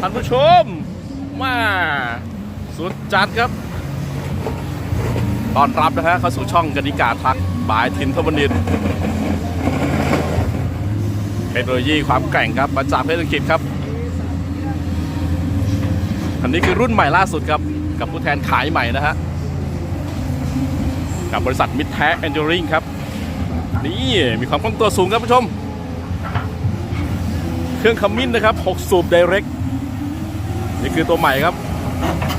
ท่านผู้ชมมาสุดจัดครับ ตอนรับนะฮะเข้าสู่ช่องกนิกาทักบายทินทวนินเทคโนโลยีความแกร่งครับมาจากประเทศอังกฤษครับ อันนี้คือรุ่นใหม่ล่าสุดครับ กับผู้แทนขายใหม่นะฮะ กับบริษัทมิดแท้แอนเจอริงครับ นี่มีความคล่องตัวสูงครับผู้ชม เครื่องขมิ้นนะครับ 6 สูบ Direct นี่คือตัวใหม่ครับ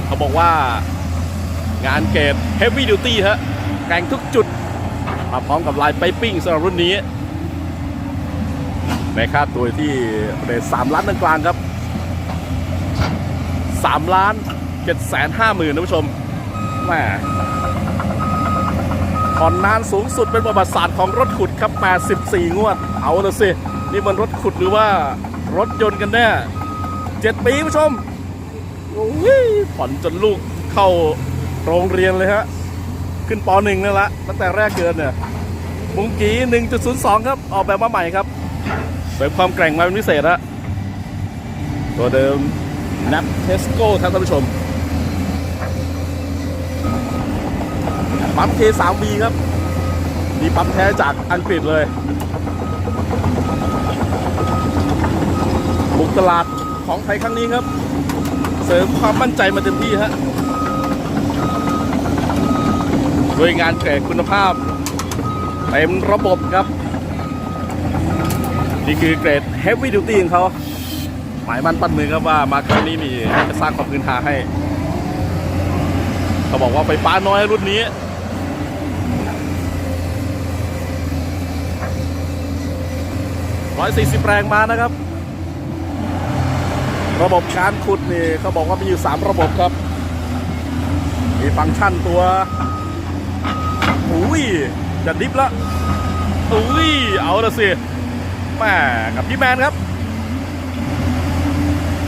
เขาบอกว่างานเกรด Heavy Duty ฮะแกงทุกจุด มาพร้อมกับลายไปปิ้งสำหรับรุ่นนี้ ในค่าตัวที่เรท3ล้านกลางครับ 3 ล้าน7แสน5หมื่นนะผู้ชมแหมผ่อนนานสูงสุดเป็นประวัติศาสตร์ของรถขุดครับ 84 งวด เอาละสิ นี่มันรถขุดหรือว่า รถยนต์กันแน่7ปีผู้ชมผ่อนจนลูกเข้าโรงเรียนเลยฮะ ขึ้นป .1 นั่นละตั้งแต่แรกเกินเนี่ยมุงกี1.02 ครับ ออกแบบมาใหม่ครับเสริมความแกร่งมาเป็นพิเศษฮะตัวเดิม n a p Tesco ท่านผู้ชมปั๊ม K3V ครับ มีปั๊มแท้จากอังกฤษเลย บุก ตลาดของไทยครั้งนี้ครับ เสริมความมั่นใจมาเต็มที่ฮะด้วยงานเกรดคุณภาพเต็มระบบครับ นี่คือเกรด Heavy Duty ของเขา หมายมั่นปั้นมือครับว่ามาครั้งนี้นี่จะสร้างความพื้นฐานให้ เขาบอกว่าไฟฟ้าน้อยรุ่นนี้ 140 แรงมานะครับ ระบบการขุดนี่เขาบอกว่ามีอยู่ 3 ระบบครับ มีฟังก์ชันตัวอุ้ยจะดิฟละอุ้ยเอาละสิแม่กับพี่แมนครับ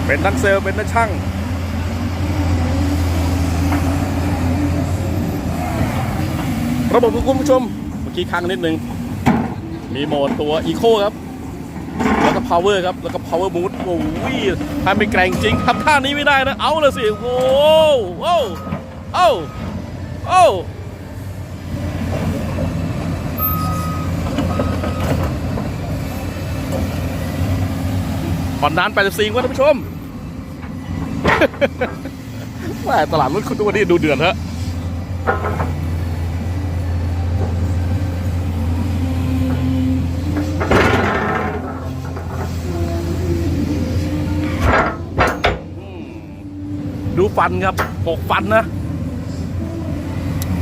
เป็นทั้งเซลล์เป็นทั้งช่างระบบคุณผู้ชม เมื่อกี้ค้างนิดนึง มีโหมดตัว Eco ครับ power ครับ แล้วก็ power mood โอ้ยถ้าไม่แกร่งจริงทำท่านี้ไม่ได้นะ เอาเลยสิ โอ้โอ้โอ้โอ้ผ่อนนาน84วันท่านผู้ชมแหม่ตลาดรถคุณตัวนี้ดูเดือดฮะ ฟันครับหกฟันนะ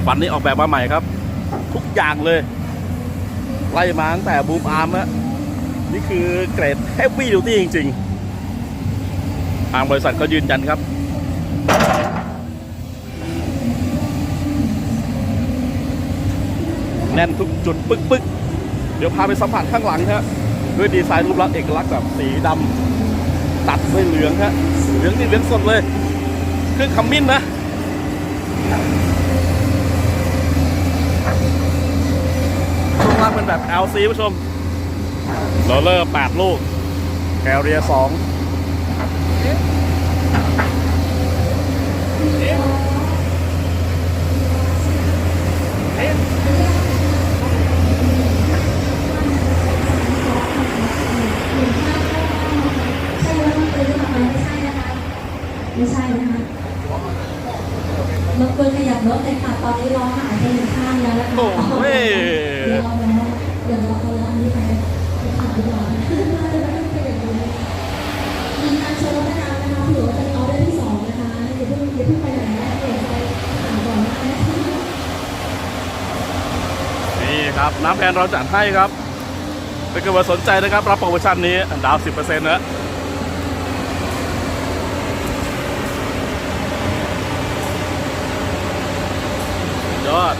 ฟันนี้ออกแบบมาใหม่ครับ ทุกอย่างเลย ไล่มาตั้งแต่บูมอาร์มฮะนี่คือเกรด Heavy Duty จริง ๆ ทางบริษัทก็ยืนยันครับแน่นทุกจุดปึ๊กๆเดี๋ยวพาไปสัมผัสข้างหลังครับด้วยดีไซน์รูปลักษณ์เอกลักษณ์แบบสีดำตัดด้วยเหลืองฮะเหลืองนี่เหลืองสดเลย เครื่องขมิ้นนะช่วงล่างเป็นแบบ LC ผู้ชมโรลเลอร์8ลูกแคเรีย2ไม่ใช่นะคะรบกวนขยับรถเลยค่ะ ตอนนี้ล้อหายไปหนึ่งข้างแล้วนะคะโอ้ยเดี๋ยวเราแล้วเดี๋ยวเราเอาล้อนี้ไปไปขับดีกว่ามีการโชว์นะคะนะคะเผื่อว่าจะเอาได้ที่สองนะคะอย่าเพิ่งอย่าเพิ่งไปไหนนะเดี๋ยวไปหาก่อนนะคะนี่ครับน้ำแพนเราจัดให้ครับถ้าเกิดว่าสนใจนะครับรับโปรโมชั่นนี้ดาว10%นะ ยอด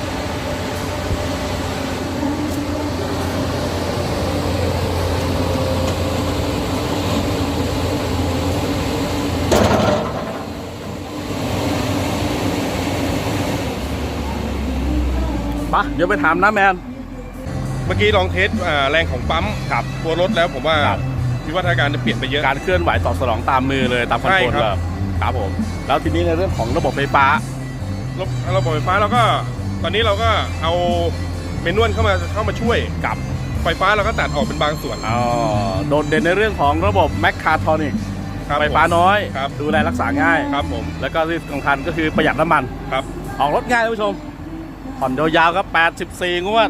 ปะเดี๋ยวไปถามน้าแมน เมื่อกี้ลองเทสอ่าแรงของปั๊มกับตัวรถแล้วผมว่าครับ วิวัฒนาการจะเปลี่ยนไปเยอะ การเคลื่อนไหวตอบสนองตามมือเลยตามคอนโทรลใช่ครับแบบครับผม แล้วทีนี้ในเรื่องของระบบไฟฟ้า ระบบระบบไฟฟ้าเราก็ ตอนนี้เราก็เอาเมนวลเข้ามาเข้ามาช่วยกับไฟฟ้าเราก็ตัดออกเป็นบางส่วนอ๋อโดดเด่นในเรื่องของระบบแมคคาทอนิกครับไฟฟ้าน้อยครับดูแลรักษาง่ายครับผมแล้วก็ที่สำคัญก็คือประหยัดน้ำมันครับออกรถง่ายท่านผู้ชมผ่อนยาวๆก็84 งวด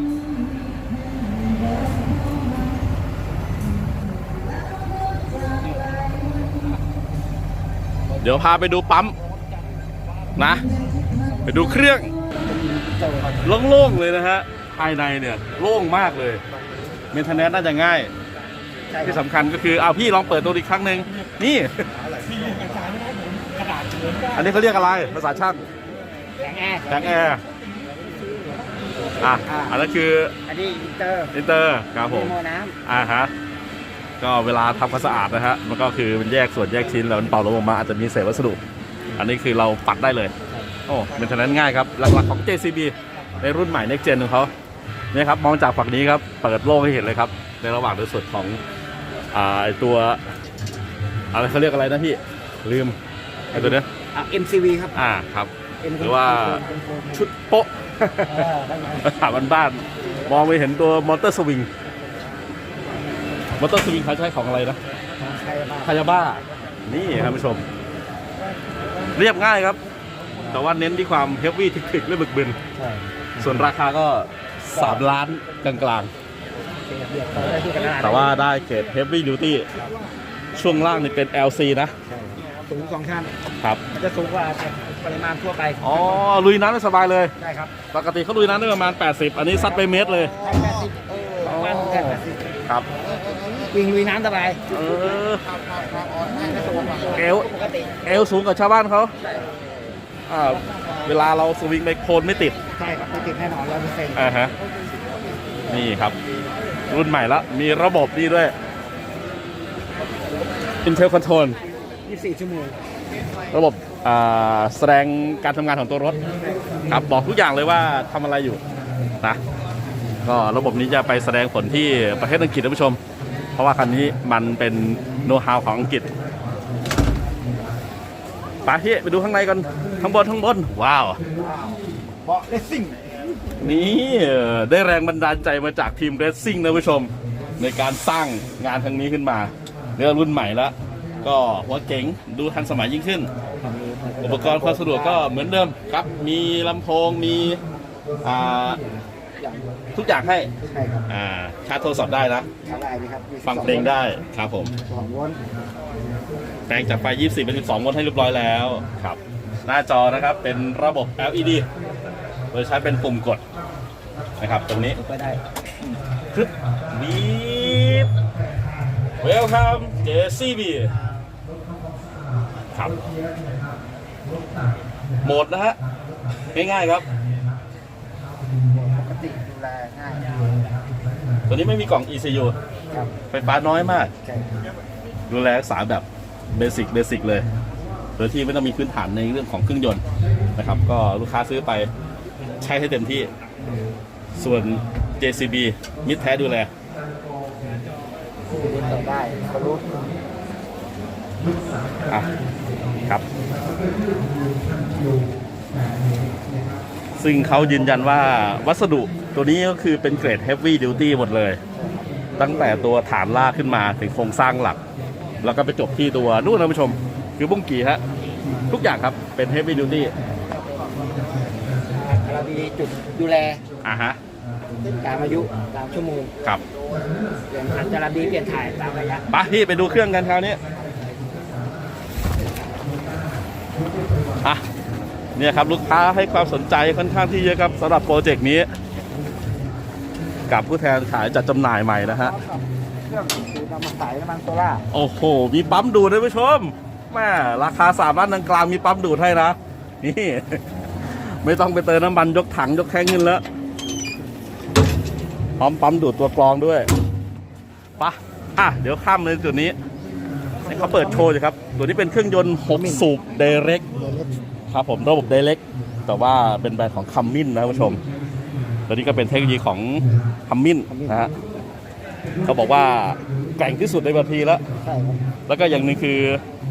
เดี๋ยวพาไปดูปั๊มนะ ไปดูเครื่อง โล่งๆเลยนะฮะภายในเนี่ยโล่งมากเลยเมนเทนแนนน่าจะง่ายที่สำคัญก็คือเอาพี่ลองเปิดตัวอีกครั้งหนึ่งนี่อันนี้เขาเรียกอะไรภาษาช่างแข็งแอร์แบงแอร์อะอันนั้นคืออันนี้อินเตอร์อินเตอร์ครับผมโมน้อ่าฮะก็เวลาทำความสะอาดนะฮะมันก็คือมันแยกส่วนแยกชิ้นแล้วมันเป่าลมออกมาอาจจะมีเศษวัสดุ อันนี้คือเราปัดได้เลย โอ้เป็นฉะนั้นง่ายครับ หลักๆของ JCB ในรุ่นใหม่ Next Gen ของเขาเนี่ยครับมองจากฝั่งนี้ครับ เปิดโล่งให้เห็นเลยครับ ในระหว่างในส่วนของอ่าไอ้ตัวอะไรเขาเรียกอะไรนะพี่ ลืมไอ้ตัวเนี้ยำอะ MCV ครับ อ่าครับ M หรือว่า ชุดโป๊ะเออได้ไหมถามบ้านๆมองไปเห็นตัวมอเตอร์สวิง มอเตอร์สวิงเขาใช้ของอะไรนะของใครบ้างคายาบ้า นี่ครับผู้ชม เรียบง่ายครับ แต่ว่าเน้นที่ความเฮฟวี่ถึกๆและบึกบึน ใช่ส่วนราคาก็ 3 ล้านกลางเบียดเบียดต่อได้ที่กันๆแต่ว่าได้เกรดเฮฟวี่ดิวตี้ช่วงล่างนี่เป็น LC นะใช่สูงสองชั้นครับมันจะสูงกว่าปริมาณทั่วไปอ๋อ ลุยน้ำได้สบายเลยได้ครับปกติเขาลุยน้ำได้ประมาณ 80 อันนี้ซัดไปเมตรเลยใช่แปดสิบเออประมาณแค่แปดสิบครับ วิ่งลุยน้ำสบายเออไม่สูงเอว ปกติเอวสูงกว่าชาวบ้านเขา อ่าเวลาเราสวิงไปโคนไม่ติดใช่ครับไม่ติดแน่นอนร้อยเปอร์เซ็นต์อ่าฮะนี่ครับ รุ่นใหม่ละมีระบบนี่ด้วย Intel Control ยี่สิบสี่ชั่วโมงระบบอ่าแสดงการทำงานของตัวรถครับบอกทุกอย่างเลยว่าทำอะไรอยู่นะก็ระบบนี้จะไปแสดงผลที่ประเทศอังกฤษท่านผู้ชม เพราะว่าคันนี้มันเป็นโน้ตฮาวของอังกฤษ ไปพี่ไปดูข้างในกันข้างบนข้างบนว้าวเบาะเลสซิ่งนี่ได้แรงบันดาลใจมาจากทีมเรซซิ่งนะผู้ชม ในการสร้างงานครั้งนี้ขึ้นมาเรื่องรุ่นใหม่ล้วก็หัวเก๋งดูทันสมัยยิ่งขึ้น อุปกรณ์ความสะดวกก็เหมือนเดิมครับ มีลำโพงมี อ่าอย่างทุกอย่างให้ใช่ครับอ่าชาร์จโทรศัพท์ได้นะอะไรดีครับฟังเพลงได้ครับผม สองวนแปลงจากไฟ 24 เป็น 12 โวลต์ให้เรียบร้อยแล้ว ครับ หน้าจอนะครับ เป็นระบบ LED โดยใช้เป็นปุ่มกดนะครับ ตรงนี้ไปได้คึบบีบ Welcome JCB ครับ โหมดนะฮะ ง่ายๆครับปกติดูแลง่ายตัวนี้ไม่มีกล่อง ECU ครับไฟฟ้าน้อยมาก ใช่ดูแลรักษาแบบเบสิกเบสิกเลย โดยที่ไม่ต้องมีพื้นฐานในเรื่องของเครื่องยนต์นะครับ ก็ลูกค้าซื้อไปใช้ให้เต็มที่ ส่วน JCB มิตรแท้ดูแลดูต่อได้เขารู้อะครับ ซึ่งเขายืนยันว่าวัสดุ ตัวนี้ก็คือเป็นเกรด Heavy Duty หมดเลย ตั้งแต่ตัวฐานลากขึ้นมาถึงโครงสร้างหลัก แล้วก็ไปจบที่ตัวนู่นนะผู้ชม คือบุ้งกี่ฮะ ทุกอย่างครับเป็น Heavy Duty เรามีจุดดูแลอะฮะ ตามอายุตามชั่วโมงครับเปลี่ยนอันจะระบีเปลี่ยนถ่ายตามระยะ ไปพี่ไปดูเครื่องกันคราวนี้อะเนี่ยครับลูกค้าให้ความสนใจค่อนข้างที่เยอะครับสำหรับโปรเจกต์นี้ กับผู้แทนขายจัดจำหน่ายใหม่นะฮะ เครื่องคือน้ำมันใสน้ำมันโซล่าโอ้โห มีปั๊มดูดด้วยผู้ชมแม่ราคาสามล้านกลางๆมีปั๊มดูดให้นะ นี่ ไม่ต้องไปเติมน้ำมันยกถังยกแท่งเงินแล้วพร้อมปั๊มดูดตัวกรองด้วยไปะอะ เดี๋ยวข้ามเลยจุดนี้ให้เขาเปิดโชว์อยู่ครับ ตัวนี้เป็นเครื่องยนต์ 6 สูบเดเร็กครับผมระบบเดเร็กแต่ว่าเป็นแบรนด์ของคัมมินนะผู้ชม ตัวนี้ก็เป็นเทคโนโลยีของคัมมินนะฮะเขาบอกว่าแกร่งที่สุดในประเทศแล้ว ใช่ครับแล้วก็อย่างหนึ่งคือ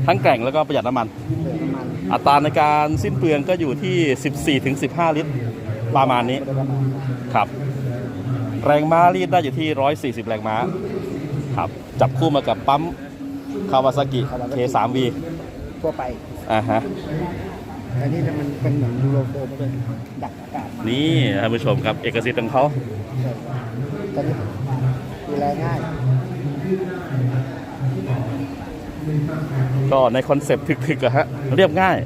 ทั้งแกร่งแล้วก็ประหยัดน้ำมัน เติมน้ำมันอัตราในการสิ้นเปลืองก็อยู่ที่ 14ถึง15 ลิตรประมาณนี้ก็ได้ประมาณครับ แรงม้ารีดได้อยู่ที่ 140 แรงม้าครับจับคู่มากับปั๊มคาวาซากิ K3V ทั่วไป อ่าฮะ อันนี้มันเป็นเหมือนยูโรโฟมมันเป็นดักอากาศ นี่ท่านผู้ชมครับเอกสิทธิ์ของเขาใช่ครับตอนนี้ดูแลง่ายก็ในคอนเซปต์ถึกๆอะฮะเรียบง่าย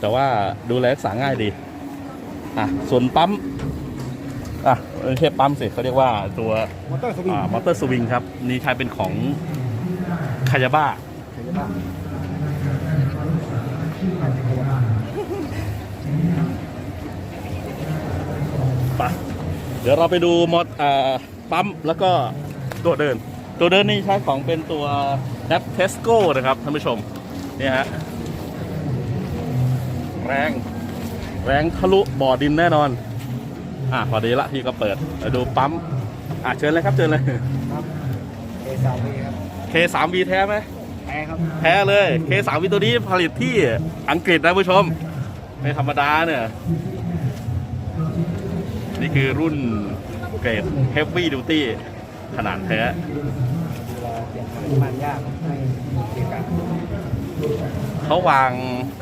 แต่ว่าดูแลรักษาง่ายดีอะส่วนปั๊มอะไม่ใช่ปั๊มสิเขาเรียกว่าตัวมอเตอร์สวิงอ่ามอเตอร์สวิงครับ นี่ใช้เป็นของคายาบ้า เห็นไหมครับไปเดี๋ยวเราไปดูมอเตอ่าปั๊มแล้วก็ตัวเดิน ตัวเดินนี่ใช้ของเป็นตัวแอปเทสโก้นะครับท่านผู้ชมเนี่ยฮะแรงแรงทะลุบ่อดินแน่นอน อะพอดีละพี่ก็เปิดเดี๋ยวดูปั๊ม อะเชิญเลยครับเชิญเลยครับเอสามวีครับ K3V แท้ไหมแอร์ครับแท้เลย K3V ตัวนี้ผลิตที่อังกฤษนะผู้ชม ไม่ธรรมดาเนี่ย นี่คือรุ่นเกรด Heavy Duty ขนาดแท้เวลาเปลี่ยนน้ำมันยากไม่เกี่ยวกับเขาวาง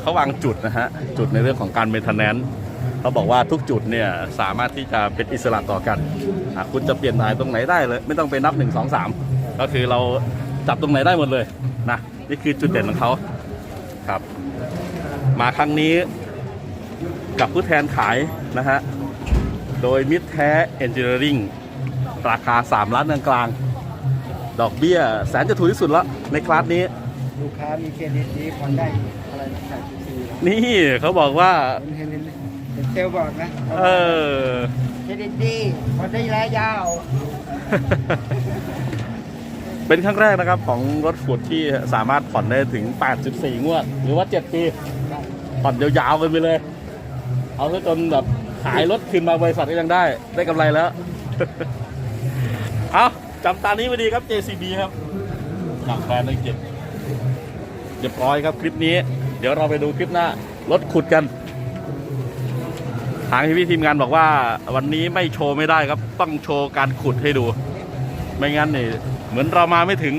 เขาวางจุดนะฮะ จุดในเรื่องของการเมนเทนแนนเขาบอกว่าทุกจุดเนี่ยสามารถที่จะเป็นอิสระต่อกันคุณจะเปลี่ยนถ่ายตรงไหนได้เลย ไม่ต้องไปนับ 1 2 3 ก็คือเราจับตรงไหนได้หมดเลยนะนี่คือจุดเด่นของเขาครับ มาครั้งนี้กับผู้แทนขายนะฮะ โดยมิตรแท้เอนจิเนียริงราคา 3 ล้านกลางๆดอกเบี้ยแสนจะถูกที่สุดละในคลาสนี้ ลูกค้ามีเครดิตดีผ่อนได้อะไรนะขายฟรีนะนี่เขาบอกว่า เห็นเห็นเห็นเห็นเซลลบอกนะเออ เครดิตดีผ่อนได้ระยะยาว เป็นครั้งแรกนะครับของรถขุดที่สามารถผ่อนได้ถึง 84 งวด หรือว่า 7 ปี ผ่อนยาวๆกันไปเลย เอาซะจนแบบ ขายรถคืนมาบริษัทก็ยังได้ ได้กำไรแล้ว เอาจำตานี้มาดีครับ JCB ครับหนักแฟนเลยเจ็บเรียบร้อยครับคลิปนี้ เดี๋ยวเราไปดูคลิปหน้ารถขุดกัน ทางพี่ทีมงานบอกว่า วันนี้ไม่โชว์ไม่ได้ครับ ต้องโชว์การขุดให้ดู ไม่งั้นนี่เหมือนเรามาไม่ถึง